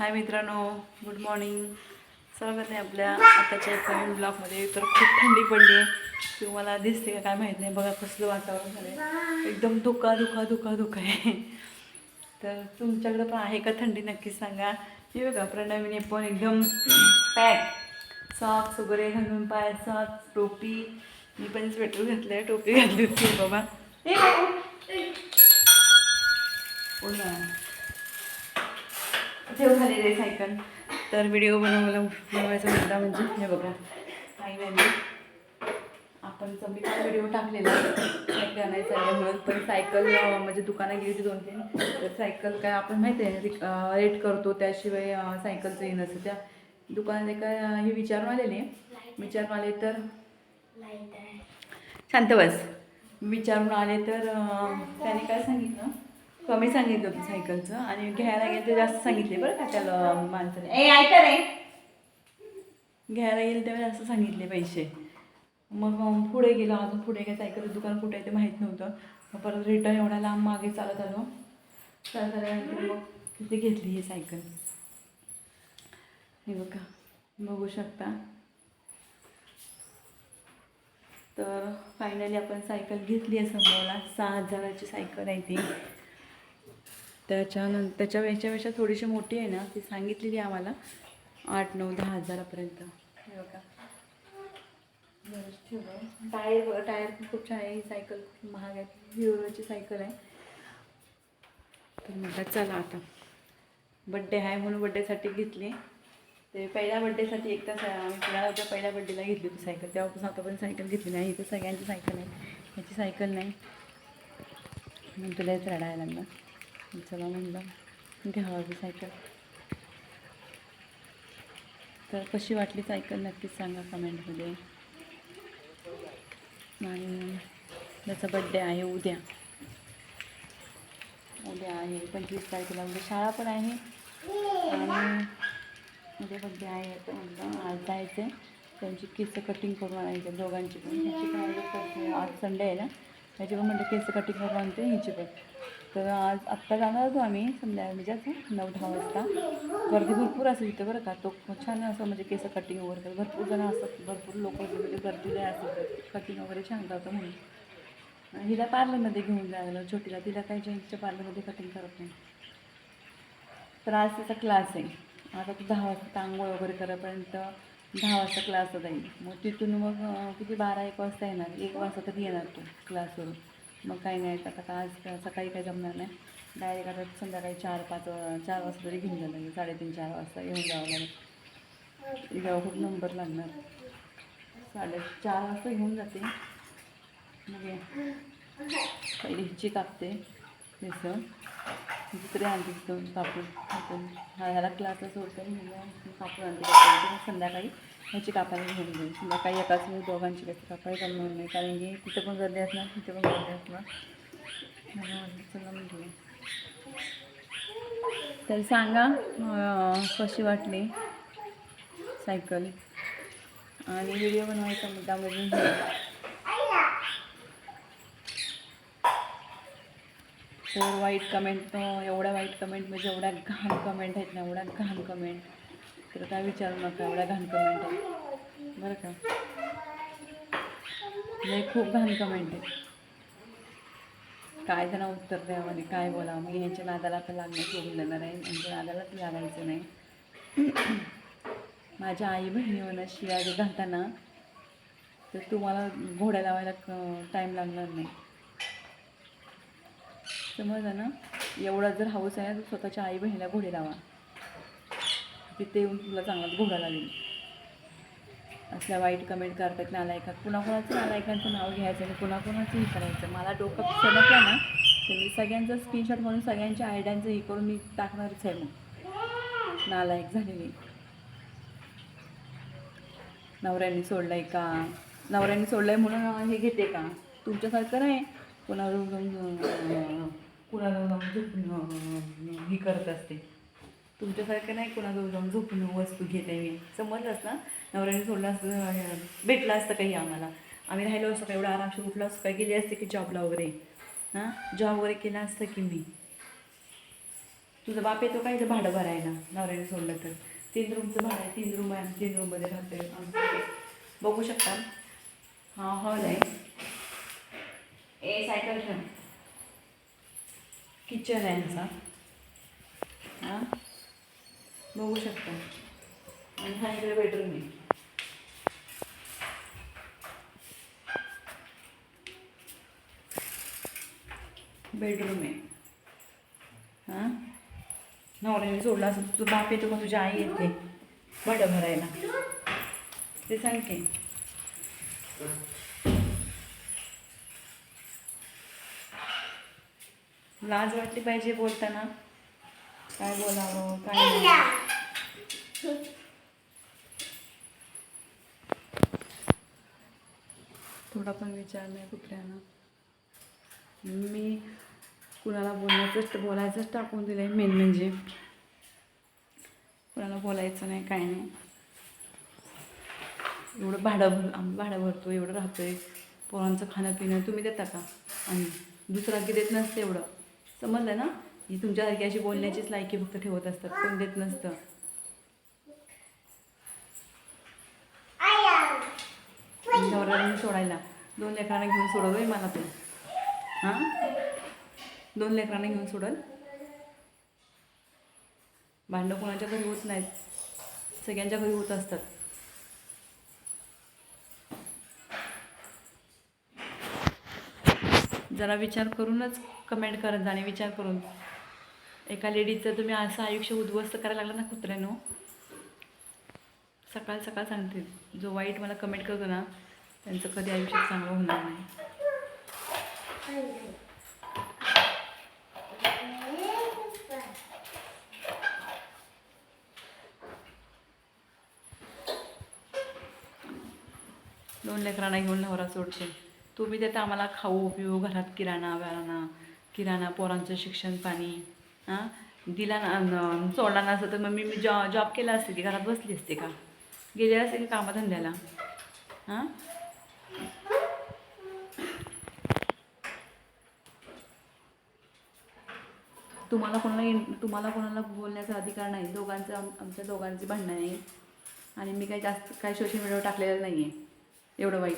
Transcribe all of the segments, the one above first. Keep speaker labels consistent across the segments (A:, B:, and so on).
A: हाय मित्रांनो good morning स्वागत आहे आपल्या आताच्या एका नवीन ब्लॉगमध्ये तर खूप थंडी पडली आहे. तुम्हाला दिसते का काय माहीत नाही. बघा कसलं वातावरण झालं आहे एकदम धुका धुका धुका धुका आहे. तर तुमच्याकडं पण आहे का थंडी? नक्कीच सांगा. हे बघा प्रणवीने पण एकदम पॅक सॉक्स वगैरे घालून पाय सॉक्स टोपी. मी पण स्वेटर घातलं आहे टोपी घातली होती बाबा ए ना ठेव झालेले सायकल. तर व्हिडिओ बनवायला बनवायचा मुद्दा म्हणजे हे बघा. फायनली आपण मी पण व्हिडिओ टाकलेला सायकल आणायचं आहे म्हणून पण सायकल म्हणजे दुकानात गेली होती दोन तीन तर सायकल काय आपण माहिती आहे रेट करतो त्याशिवाय सायकलचं हे नसतं. त्या दुकानात एका हे विचारून आलेले विचारून आले तर शांत बस. विचारून आले तर त्याने काय सांगितलं? कमी सांगितलं होतं सायकलचं आणि घ्यायला गेलं ते जास्त सांगितले बरं का त्याला माणसाने. ए ऐका रे. घ्यायला गेलं तेव्हा जास्त सांगितले पैसे. मग पुढे गेलो अजून पुढे काय सायकलचं दुकान कुठे आहे ते माहीत नव्हतं. मग परत रिटर्न एवढा लांब मागे चालत आलो. चालत आल्यानंतर मग? तिथे घेतली ही सायकल. हे बघा बघू शकता. तर फायनली आपण सायकल घेतली आहे समोरला सहा हजाराची सायकल आहे ती. त्याच्यानंतर त्याच्या याच्यापेक्षा थोडीशी मोठी आहे ना ती सांगितलेली आम्हाला. आठ नऊ दहा हजारापर्यंत. हे बघा. ठेवलं टायर टायर पण खूप छान आहे. ही सायकल खूप महाग आहे. हिरोची सायकल आहे. तर म्हटलं चला आता. बड्डे आहे म्हणून बड्डेसाठी घेतली. ते पहिल्या बड्डेसाठी एक तास आम्ही होत्या पहिल्या बड्डेला घेतली होती सायकल. तेव्हापासून आता पण सायकल घेतली नाही. इथे सगळ्यांची सायकल आहे. ह्याची सायकल नाही. म्हणून तुलाच रडायला लागला. चला म्हणलं. घ्यावी सायकल. तर कशी वाटली सायकल नक्कीच सांगा कमेंटमध्ये. आणि त्याचा बड्डे आहे उद्या. उद्या आहे पंचवीस तारखेला. उद्या शाळा पण आहे. आणि उद्या बड्डे आहे तर म्हणलं आज जायचं आहे त्यांची केस कटिंग करून आणायचं दोघांची पण. ह्याची पण आज संडे आहे. ना. ह्याची पण म्हणलं केस कटिंग करून आणते. ह्याची पण. तर आज आत्ता जाणार होतो आम्ही संध्या म्हणजे असं नऊ दहा वाजता. गर्दी भरपूर असेल इथं बरं का. तो छान असं म्हणजे केस कटिंग वगैरे करतात. भरपूर जण असतात. भरपूर लोक म्हणजे गर्दी नाही असतात कटिंग वगैरे छान करतं म्हणून. हिला पार्लरमध्ये घेऊन जायला छोटीला. तिला काही जेंट्सच्या पार्लरमध्ये कटिंग करत नाही. तर आज तिचा क्लास आहे. आता तू दहा वाजता आंघोळ वगैरे करेपर्यंत दहा वाजता क्लासला जाईल. मग तिथून मग किती? बारा एक वाजता येणार. एक वाजता तरी येणार तू क्लासवरून मग काही नाही आता का आज सकाळी काही जमणार नाही. डायरेक्ट आता संध्याकाळी चार पाच वा- चार वाजता तरी घेऊन जाणार लागेल साडेतीन चार वाजता येऊन जावं लागेल. तिला खूप नंबर लागणार. साडे चार वाजता घेऊन जाते. म्हणजे मग पहिले हिची कापते मिसळ. दुसरी आणते दोन कापून कापून ह्याला क्लासला सोडतो आणि कापून आणते संध्याकाळी ह्याची कापायला घेऊन जाईल. संध्याकाळी एकाच वेळी दोघांची कशी कापायला जमणार नाही. कारण की तिथं पण गर्दी असणार तिथं पण गर्दी असणार. म्हणून चला म्हणजे तर सांगा कशी वाटली सायकल? आणि व्हिडिओ बनवायचा मुद्दा म्हणजे फोर वाईट कमेंट एवढ्या वाईट कमेंट म्हणजे एवढ्या घाण कमेंट आहेत ना एवढ्या घाण कमेंट तर काय विचारू नका एवढ्या घाण कमेंट आहेत. बरं का? नाही खूप घाण कमेंट आहे काय त्यांना उत्तर द्यामध्ये म्हणजे काय बोला मी म्हणजे यांच्या नादाला तर लागणं सोडून देणार आहे यांच्या नादालाच लागायचं नाही. माझ्या आई बहिणीवर शिवाय घालताना तर तुम्हाला घोड्या लावायला टाईम लागणार नाही. समजलं ना एवढा जर हाऊस आहे ना तर स्वतःच्या आई बहिणीला घोडे लावा. तिथे येऊन तुला चांगलाच घोडा लागेल. असल्या वाईट कमेंट करतात नालायका कुणाकुणाचं नालायकांचं नाव घ्यायचं आणि कुणाकुणाचंही करायचं? मला डोकं सणकलं ना तर मी सगळ्यांचं स्क्रीनशॉट म्हणून सगळ्यांच्या आयड्यांचं हे करून मी टाकणारच आहे मग. नालायक झालेली. नवऱ्याने सोडलंय का? नवऱ्याने सोडलंय म्हणून हे घेते का? तुमच्यासारखं नाही. कोणावर कुणाजवळ जाऊन झोपून हे करत असते. तुमच्यासारखं नाही कुणाजवळ जाऊन झोपून वस्तू घेते मी. समजलंच ना? नवऱ्याने सोडलं असतं भेटलं असतं काही आम्हाला. आम्ही राहिलो असतो का एवढं आरामशीर उठलो असतो? काय गेले असते की जॉबला वगैरे? हां? जॉब वगैरे केला असतं की मी? तुझा बाप येतो काय इथं भाडं भरायला? नवऱ्याने सोडलं तर. तीन रूमचं भाडं आहे तीन रूम आहे तीन रूममध्ये राहतोय बघू शकता. हां हॉल आहे. ए सायकल ठेव. किचन आहे यांचा. हां? बघू शकता. आणि हा इकडे बेडरूम आहे. बेडरूम आहे. हां? नवऱ्याने सोडला असं तू बाप येतो का? तुझी आई येते. भाडं भरायला. ते सांग की लाज वाटली पाहिजे बोलताना. काय बोलावं काय थोडा पण विचार नाही कुठल्यानं मी कुणाला बोलायचंच बोलायचंच टाकून दिलं आहे मेन म्हणजे. कुणाला बोलायचं नाही काय नाही. एवढं भाडं भर आम्ही भाडं भरतो एवढं राहतोय. पोरांचं खाणं पिणं तुम्ही देता का? आणि दुसरा की देत नसतं एवढं. समजलं ना? ही तुमच्यासारखी अशी बोलण्याचीच लायकी फक्त ठेवत असतात कोण देत नसतं. नवऱ्याने सोडायला. दोन लेकरांना घेऊन सोडवय मला ते. हां? दोन लेकरांना घेऊन सोडल. भांडं कोणाच्या घरी होत नाहीत. सगळ्यांच्या घरी होत असतात. जरा विचार करूनच कमेंट करत जाणे विचार करून. एका लेडीजचं तुम्ही असं आयुष्य उद्ध्वस्त करायला लागलं ना कुत्र्यानो सकाळ सकाळ सांगते. जो वाईट मला कमेंट करतो ना त्यांचं कधी आयुष्य चांगलं होणार नाही. दोन लेकरांना घेऊन नवरा सोडते. तुम्ही देत आम्हाला खाऊ पिऊ घरात किराणा बिराणा किराणा पोरांचं शिक्षण पाणी हां? दिला ना सोडला नसतं तर मग मी मी जॉ जॉब केला असते की घरात बसली असते का? गेले असते की कामधंद्याला हां? तुम्हाला कोणाला इन- तुम्हाला कोणाला बोलण्याचा अधिकार नाही. दोघांचं आम- आमच्या दोघांची भांडणं आहे. आणि मी काही जास्त काही सोशल मीडियावर टाकलेलं नाही आहे एवढं वाईट.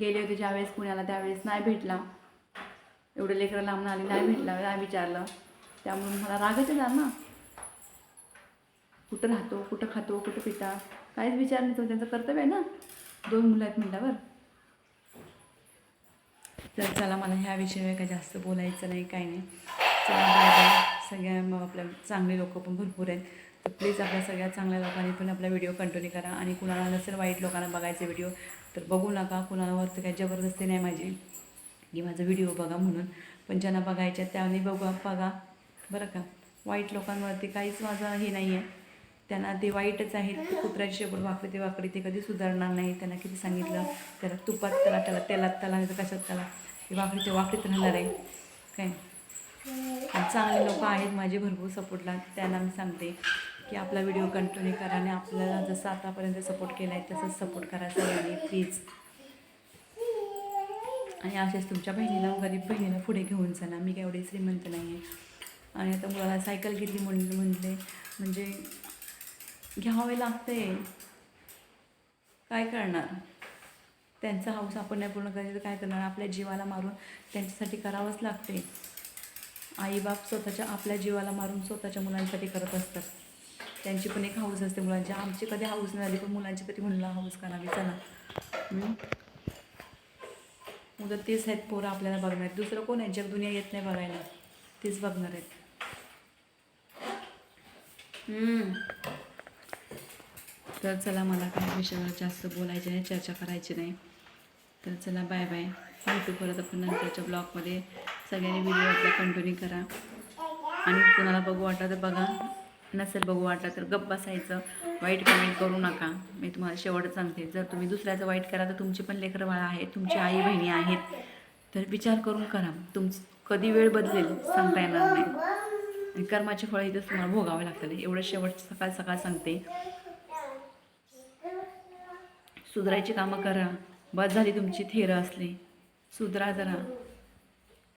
A: गेले होते ज्यावेळेस पुण्याला त्यावेळेस नाही भेटला. एवढं लेकरं लांबून आली नाही भेटला नाही विचारलं. त्यामुळे मला रागच येणार ना. कुठं राहतो कुठं खातो कुठं पिता? काहीच विचार नाही तो त्यांचं कर्तव्य आहे ना. दोन मुलं आहेत म्हटल्यावर. तर चला मला ह्या विषयावर काही जास्त बोलायचं नाही काही नाही. चला सगळ्या मग आपल्या चांगले लोक पण भरपूर आहेत. तर प्लीज आपल्या सगळ्या चांगल्या लोकांनी पण आपला व्हिडिओ कंटिन्यू करा आणि कुणाला नसेल वाईट लोकांना बघायचे व्हिडिओ तर बघू नका. कुणावरती काही जबरदस्ती नाही माझी. की माझा व्हिडिओ बघा म्हणून. पण ज्यांना बघायच्या त्याने बघा बघा. बरं का? वाईट लोकांवरती काहीच माझं हे नाही आहे त्यांना ते वाईटच आहेत. कुत्र्याची शेपूट वाकडी ते वाकडी ते कधी सुधारणार नाही. त्यांना किती सांगितलं? त्याला तुपात त्याला त्याला तेलात त्याला नाही तर कशात त्याला ते वाकडी ते वाकडीत राहणार आहे. काय? चांगले लोक आहेत माझे भरपूर सपोर्टला त्यांना मी सांगते. की आपला व्हिडिओ कंटिन्यू करा आणि आपल्याला जसं आतापर्यंत सपोर्ट केला आहे तसंच सपोर्ट करा सगळ्यांनी प्लीज आणि असेच तुमच्या बहिणीला गरीब बहिणीला पुढे घेऊन चला. मी काय एवढी श्रीमंत नाही आहे आणि आता मुलाला सायकल घेतली म्हण म्हणले म्हणजे घ्यावे लागते. काय करणार? त्यांचा हाऊस आपण नाही पूर्ण करायचं तर काय करणार? आपल्या जीवाला मारून त्यांच्यासाठी करावंच लागते. आईबाप स्वतःच्या आपल्या जीवाला मारून स्वतःच्या मुलांसाठी करत असतात. त्यांची पण एक हाऊस असते मुलांची. आमची कधी हाऊस नाही झाली पण मुलांची तरी म्हणलं हाऊस करावी चला. उद्या तेच आहेत पोरं आपल्याला बघणार. आहेत दुसरं कोण आहे? जग दुनिया येत नाही बघायला. तेच बघणार आहेत. तर चला मला काही विषयावर जास्त बोलायचे नाही चर्चा करायची नाही. तर चला बाय बाय भेटू परत आपण नंतरच्या ब्लॉगमध्ये सगळ्यांनी व्हिडिओ आपला कंटिन्यू करा. आणि कुणाला बघू वाटलं तर बघा. नसेल बघू वाटलं तर गप्प बसायचं. वाईट कमेंट करू नका. मी तुम्हाला शेवट सांगते. जर तुम्ही दुसऱ्याचं वाईट करा तर तुमची पण लेकरं बाळा आहेत तुमची आई बहिणी आहेत. तर विचार करून करा. तुमचं कधी वेळ बदलेल सांगता येणार नाही. आणि कर्माचे फळ इथंच तुम्हाला भोगावे लागतील. एवढं शेवट सकाळ सकाळ सांगते. सुधारायची कामं करा. बस झाली तुमची थेरं असली. सुधरा जरा.